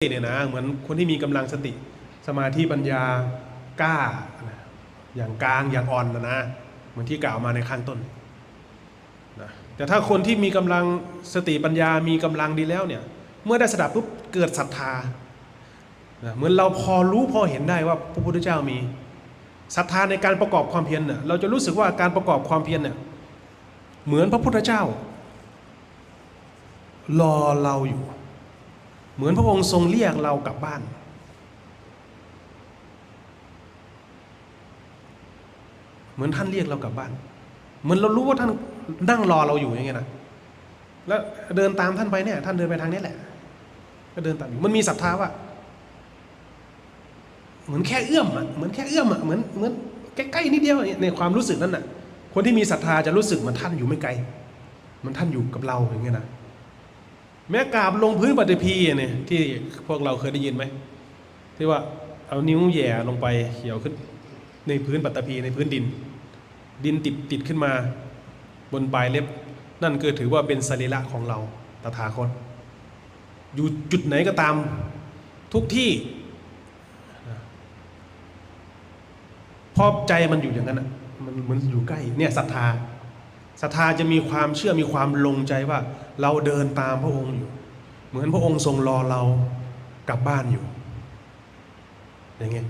เนี่ยนะเหมือนคนที่มีกำลังสติสมาธิปัญญากล้า อย่างกลางอย่างอ่อนนะนะเหมือนที่กล่าวมาในข้างต้นนะแต่ถ้าคนที่มีกำลังสติปัญญามีกำลังดีแล้วเนี่ยเมื่อได้สดับปุ๊บเกิดศรัทธานะเหมือนเราพอรู้พอเห็นได้ว่าพระพุทธเจ้ามีศรัทธาในการประกอบความเพียรเนี่ยเราจะรู้สึกว่าการประกอบความเพียรเนี่ยเหมือนพระพุทธเจ้า รอเราอยู่ เหมือนพระองค์ทรงเรียกเรากลับบ้าน เหมือนท่านเรียกเรากลับบ้าน เหมือนเรารู้ว่าท่านนั่งรอเราอยู่อย่างเงี้ยนะแล้วเดินตามท่านไปเนี่ย ท่านเดินไปทางนี้แหละ ก็เดินตามอยู่มันมีศรัทธาว่าเหมือนแค่เอื้อมอะเหมือนแค่เอื้อมอะเหมือนเหมือนใกล้ๆนิดเดียวในความรู้สึกนั้นน่ะ คนที่มีศรัทธาจะรู้สึกเหมือนท่านอยู่ไม่ไกล มันท่านอยู่กับเราอย่างเงี้ยนะ แม้กราบลงพื้นปฏิพีเนี่ยที่พวกเราเคยได้ยินไหมที่ว่าเอานิ้วแหย่ลงไปเขียวขึ้นในพื้นปฐพีในพื้นดิน ดินติดติดขึ้นมา บนปลายเล็บ นั่นก็ถือว่าเป็นสรีระของเราตถาคต อยู่จุดไหนก็ตามทุกที่เพราะใจมันอยู่อย่างนั้นอะมันเหมือนอยู่ใกล้เนี่ยศรัทธา ศรัทธาจะมีความเชื่อมีความลงใจว่าเราเดินตามพระองค์อยู่ เหมือนพระองค์ทรงรอเรากลับบ้านอยู่อย่างเงี้ย